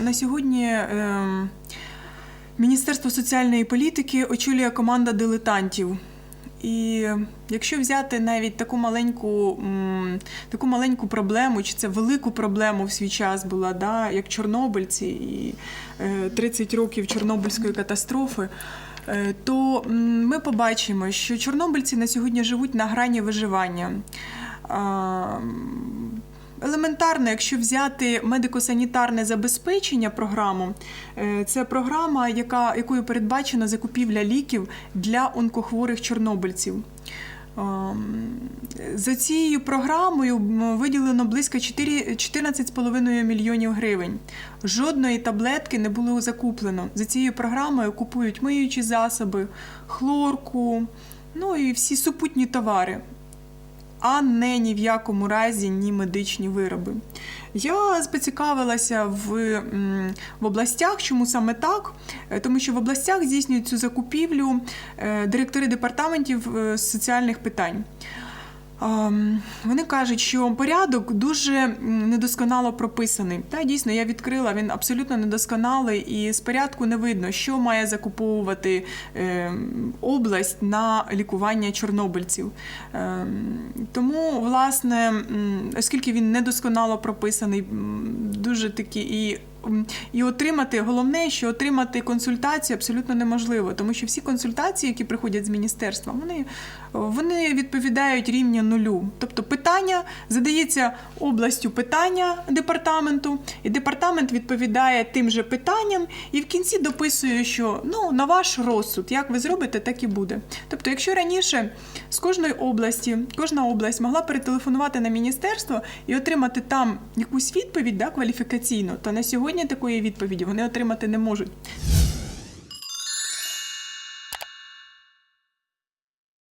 На сьогодні е, Міністерство соціальної політики очолює команда дилетантів. І якщо взяти навіть таку маленьку, таку маленьку проблему, чи це велику проблему в свій час була, да, як чорнобильці і е, 30 років Чорнобильської катастрофи, е, то ми побачимо, що чорнобильці на сьогодні живуть на грані виживання. Елементарно, якщо взяти медико-санітарне забезпечення програму, е, це програма, яка, якою передбачена закупівля ліків для онкохворих чорнобильців. Ем, За цією програмою виділено близько 4 14,5 мільйонів гривень. Жодної таблетки не було закуплено. За цією програмою купують миючі засоби, хлорку, ну і всі супутні товари а не ні в якому разі ні медичні вироби. Я зацікавилася в, в областях, чому саме так? Е, Тому що в областях здійснюють цю закупівлю е, директори департаментів е, соціальних питань. Ем, Вони кажуть, що порядок дуже недосконало прописаний. Та дійсно я відкрила, він абсолютно недосконалий, і з порядку не видно, що має закуповувати ем, область на лікування чорнобильців. Ем, Тому, власне, оскільки він недосконало прописаний, дуже такі і. І отримати головне, що отримати консультацію абсолютно неможливо, тому що всі консультації, які приходять з міністерства, вони, вони відповідають рівню нулю. Тобто питання задається областю питання департаменту, і департамент відповідає тим же питанням, і в кінці дописує, що ну на ваш розсуд, як ви зробите, так і буде. Тобто, якщо раніше з кожної області, кожна область могла перетелефонувати на міністерство і отримати там якусь відповідь да, кваліфікаційну, то на сьогодні такої відповіді вони отримати не можуть.